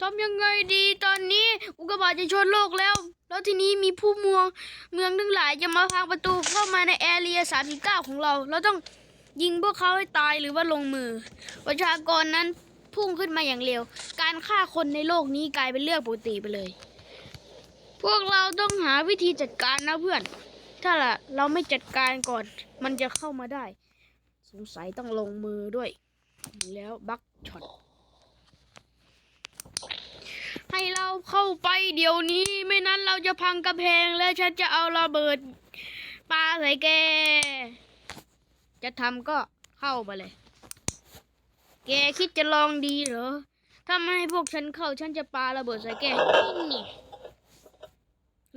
ทำยังไงดีตอนนี้อุกกาบาตจะชนโลกแล้ว แล้วทีนี้มีผู้เมืองเมืองทั้งหลายจะมาพังประตูเข้ามาในแอเรีย39ของเรา เราต้องยิงพวกเขาให้ตายหรือว่าลงมือ ประชากรนั้นพุ่งขึ้นมาอย่างเร็ว การฆ่าคนในโลกนี้กลายเป็นเรื่องปกติไปเลย พวกเราต้องหาวิธีจัดการนะเพื่อน ถ้าล่ะเราไม่จัดการก่อน มันจะเข้ามาได้ สงสัยต้องลงมือด้วย แล้วบักช็อต ให้ เราเข้าไปเดี๋ยวนี้ ไม่นั้นเราจะพังกระแพงและฉันจะเอาระเบิดปาใส่แก จะทำก็เข้าไปเลย แกคิดจะลองดีเหรอ ถ้าไม่ให้พวกฉันเข้าฉันจะปาระเบิดใส่แกนี่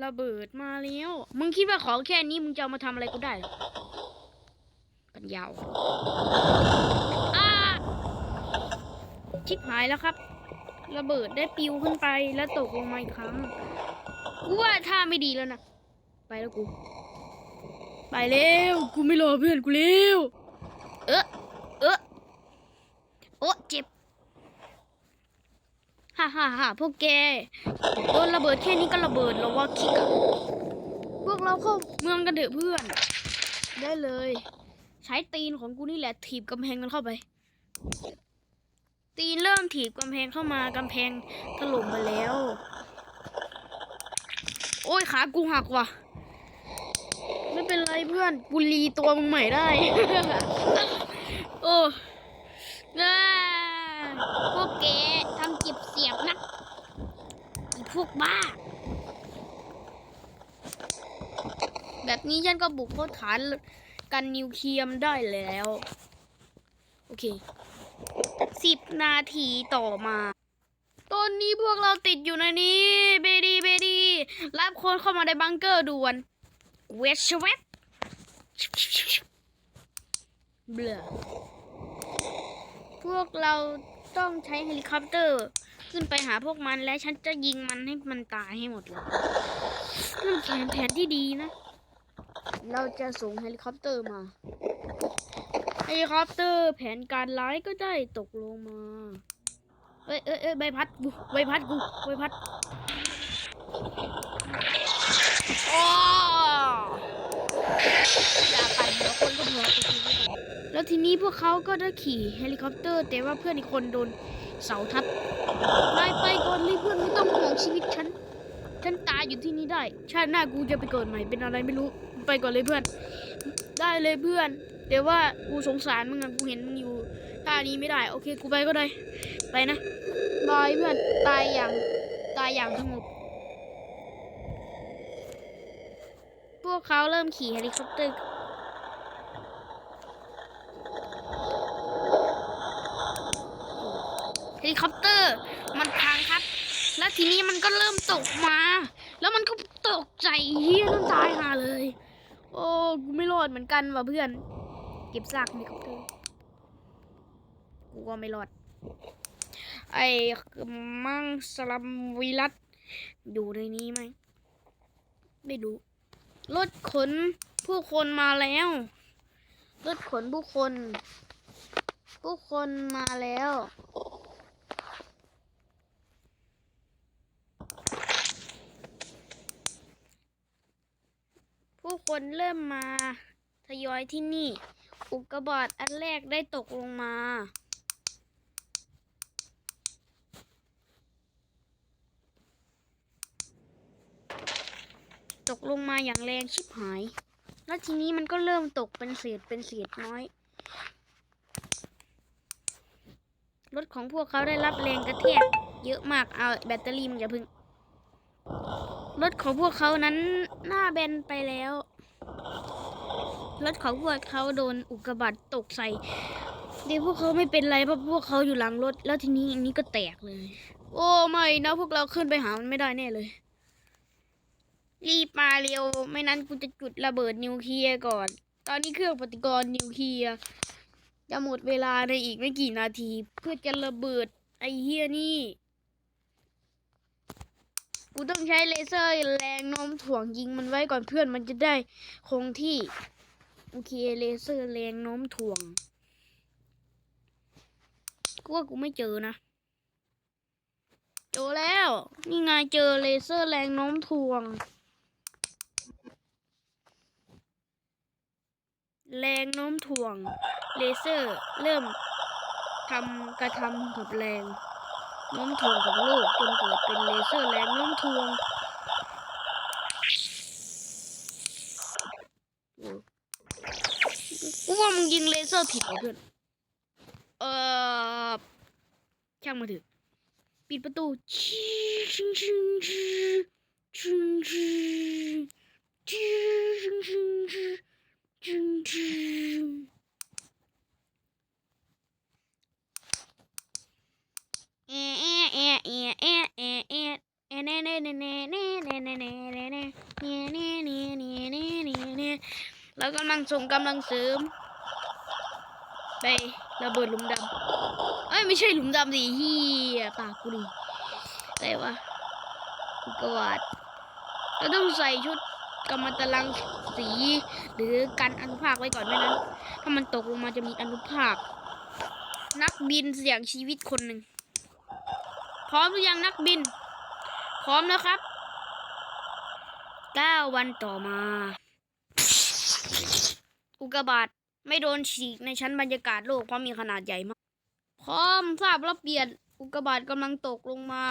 ระเบิดมาแล้ว มึงคิดว่าของแค่นี้มึงจะมาทำอะไรกูได้หรอปัญญาอ่าชิบหายแล้วครับ ระเบิดได้ปิวขึ้นไปแล้วตกลงมาอีกครั้งกูว่าท่าไม่ดีแล้วนะ ไปแล้วกู ไปเร็ว กูไม่รอเพื่อนกูเร็ว เออเออโอ้เจ็บ ฮ่าฮ่าฮ่าพวกแกโดนระเบิดแค่นี้ก็ระเบิดแล้วว่าคิกอะพวกเราเข้าเมืองกันเถอะเพื่อน ได้เลย ใช้ตีนของกูนี่แหละถีบกำแพงมันเข้าไป ตีนเริ่มถีบกำแพงเข้ามากำแพงถล่มไปแล้ว โอ้ยขากูหักว่ะ ไม่เป็นไรเพื่อนกูรีตัวมึงใหม่ได้ โอ้น่าพวกแกทำเจ็บเสียบนะไอีพวกบ้า แบบนี้ฉันก็บุกเข้าฐานกันนิวเคลียร์มได้แล้ว โอเค สิบนาทีต่อมา ตอนนี้พวกเราติดอยู่ในนี้ เบดีเบดีรับคนเข้ามาในบังเกอร์ด่วน เวชเวบเบลอพวกเราต้องใช้เฮลิคอปเตอร์ ขึ้นไปหาพวกมันและฉันจะยิงมันให้มันตายให้หมดเลยนั่นแผนแผนที่ดีนะ เราจะส่งเฮลิคอปเตอร์มา เฮลิคอปเตอร์แผนการร้ายก็ได้ตกลงมา เอ้ยเอ้ยเอ้ยใบพัดกูใบพัดกูใบพัดโอ้อย่าปั่นหัวคนก็พอไปทีนี้แล้วทีนี้พวกเขาก็ได้ขี่เฮลิคอปเตอร์ แต่ว่าเพื่อนอีกคนโดนเสาทับนายไปก่อนเลยเพื่อนไม่ต้องห่วงชีวิตฉัน ฉันตายอยู่ที่นี่ได้ ชาติหน้ากูจะไปเกิดใหม่เป็นอะไรไม่รู้ ไปก่อนเลยเพื่อน ได้เลยเพื่อน แต่ว่ากูสงสารมึงอะกูเห็นมึงอยู่ท่านี้ไม่ได้ โอเค กูไปก็ได้ ไปนะบายเพื่อนตายอย่างตายอย่างสงบ พวกเขาเริ่มขี่เฮลิคอปเตอร์เฮลิคอปเตอร์มันพังครับ แล้วทีนี้มันก็เริ่มตกมา แล้วมันก็ตกใจเฮียน้ำตายหาเลย โอ้ กูไม่รอดเหมือนกันว่ะเพื่อน เก็บซากเฮลิคอปเตอร์กูก็ไม่รอด ไอ้มังสลัมวิรัตอยู่ในนี้ไหม ไม่รู้ รถขนผู้คนมาแล้ว รถขนผู้คน ผู้คนมาแล้วผู้คนเริ่มมาทยอยที่นี่ อุกกาบาตอันแรกได้ตกลงมา ตกลงมาอย่างแรงชิบหาย แล้วทีนี้มันก็เริ่มตกเป็นเศษเป็นเศษน้อย รถของพวกเขาได้รับแรงกระแทกเยอะมาก เอาแบตเตอรี่มันอย่าพึ่ง รถของพวกเขานั้นหน้าแบนไปแล้ว รถของพวกเขาโดนอุกกาบาตตกใส่ดีพวกเขาไม่เป็นไรเพราะพวกเขาอยู่หลังรถ แล้วทีนี้อันนี้ก็แตกเลย โอ้ไม่นะพวกเราขึ้นไปหามันไม่ได้แน่เลย รีบมาเร็ว ไม่นั้นกูจะจุดระเบิดนิวเคลียร์ก่อน ตอนนี้เครื่องปฏิกรณ์นิวเคลียร์จะหมดเวลาในอีกไม่กี่นาที เพื่อจะระเบิดไอเฮียนี่ กูต้องใช้เลเซอร์แรงโน้มถ่วงยิงมันไว้ก่อนเพื่อนมันจะได้คงที่ โอเคเลเซอร์แรงโน้มถ่วงกูว่ากูไม่เจอนะเจอแล้ว นี่ไงเจอเลเซอร์แรงโน้มถ่วง แรงโน้มถ่วง เลเซอร์เริ่มทำกระทำกับแรงโน้มถ่วงของโลกจนเกิดเป็นเลเซอร์แรงโน้มถ่วงโอ้กูว่ามึง ยิงเลเซอร์ผิดเพื่อน เออช่างมาถอะปิดประตูชิชิชิชิชิชิชิชิชิชิชิเอะเอะเอะเอะเอะเอะเอะเอะเน่เน่เน่เน่เน่เน่เน่เน่เน่เน่เน่เน่เน่เน่เน่เน่แล้วกำลังส่งกำลังเสริม ไประเบิดหลุมดำเอ้ยไม่ใช่หลุมดำดิเฮียปากกูดิอะไรวะกูกวาดเราต้องใส่ชุดกำมะตรังสี หรือกันอนุภาคไว้ก่อนไม่นั้น ถ้ามันตกลงมาจะมีอนุภาค นักบินเสี่ยงชีวิตคนหนึ่งพร้อมหรือยังนักบิน พร้อมแล้วครับเก้าวันต่อมา อุกกาบาต ไม่โดนฉีกในชั้นบรรยากาศโลกเพราะมีขนาดใหญ่มาก พร้อมทราบรับเปลี่ยนอุกกาบาตกำลังตกลงมา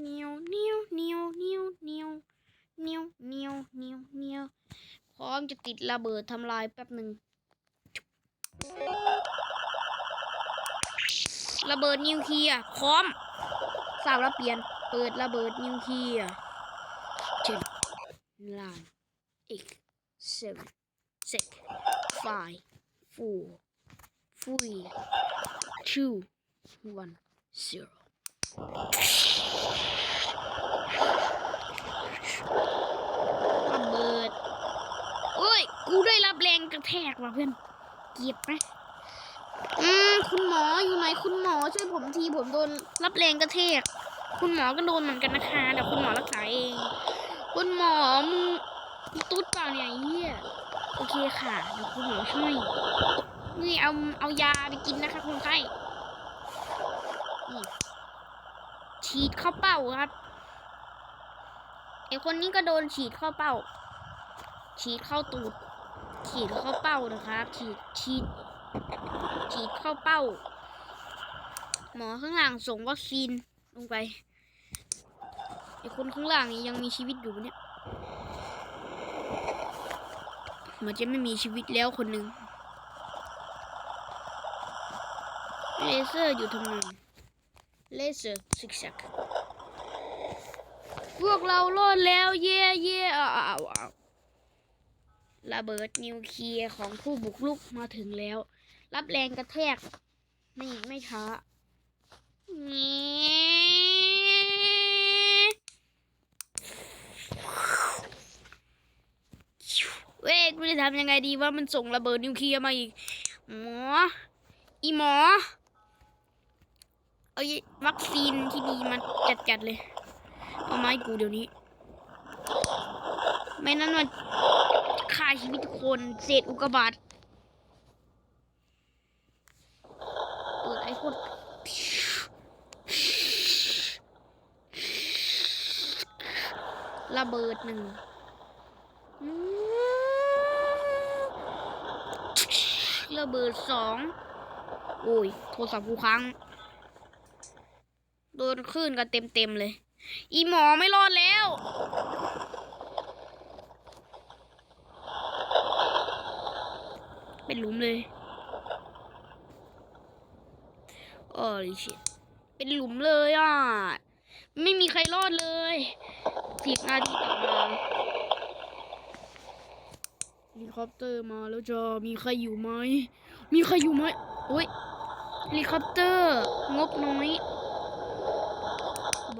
เนียวเนียวเนียวเนียวเนียวเนียวเนียวเนียวเนียวพร้อมจะติดระเบิดทำลายแป๊บหนึ่งระเบิดนิวเคลียร์พร้อมทราบรับเปลี่ยนเปิดระเบิดนิวเคลียร์เจ็ดลาน eight seven six five four three two one zero ระเบิดโอ้ย กูได้รับแรงกระแทกว่ะเพื่อน เกียบไหมอืมคุณหมออยู่ไหนคุณหมอช่วยผมทีผมโดนรับแรงกระแทก คุณหมอก็โดนเหมือนกันนะคะเดี๋ยวคุณหมอรักษาเอง คุณหมอมึงตุ๊ดเปล่าเนี่ยเฮีย โอเคค่ะเดี๋ยวคุณหมอช่วยนี่เอาเอายาไปกินนะคะคนไข้ฉีดเข้าเป้าครับไอคนนี้ก็โดนฉีดเข้าเป้า ฉีดเข้าตูด ฉีดเข้าเป้านะครับ ฉีดฉีด ฉีดเข้าเป้า หมอข้างหลังส่งวัคซีนลงไปไอคนข้างล่างนี้ยังมีชีวิตอยู่เนี่ย มันจะไม่มีชีวิตแล้วคนหนึ่งเลเซอร์อยู่ทำงานเลเซอร์ซิกแซกพวกเรารอดแล้วเย่เย่อ้าวอ้าวอ้าระเบิดนิวเคลียร์ของผู้บุกรุกมาถึงแล้ว รับแรงกระแทก ไม่ไม่ช้าเเว้ยกูจะทำยังไงดีว่ามันส่งระเบิดนิวเคลียร์มาอีก หมอ อีหมอ เอาวัคซีนที่ดีมาจัดๆเลย เอาไมาให้กูเดี๋ยวนี้ ไม่นั้นมันฆ่าชีวิตคนเศษอุกกาบาตเปิดไอโฟนระเบิดหนึ่ง ระเบิดสองโอ้ย โทรศัพท์กูค้างโดนคลื่นกันเต็มเต็มๆเลย อีหมอไม่รอดแล้ว เป็นหลุมเลยโอ้ยชิเป็นหลุมเลยอะ ไม่มีใครรอดเลยสิบนาทีต่อมา เฮลิคอปเตอร์มาแล้วจะมีใครอยู่ไหม มีใครอยู่ไหมโอ้ยเฮลิคอปเตอร์ งบน้อย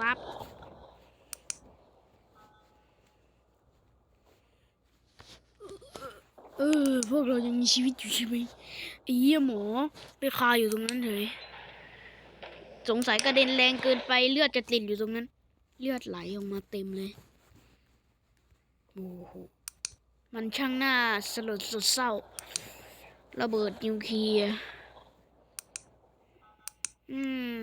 วับเออพวกเรายังมีชีวิตอยู่ใช่ไหมไอ้เหี้ยหมอไปคาอยู่ตรงนั้นเลยสงสัยกระเด็นแรงเกินไปเลือดจะติดอยู่ตรงนั้น เลือดไหลออกมาเต็มเลยโอ้โห มันช่างน่าสลดสดเศร้า ระเบิดนิวเคลียร์อืม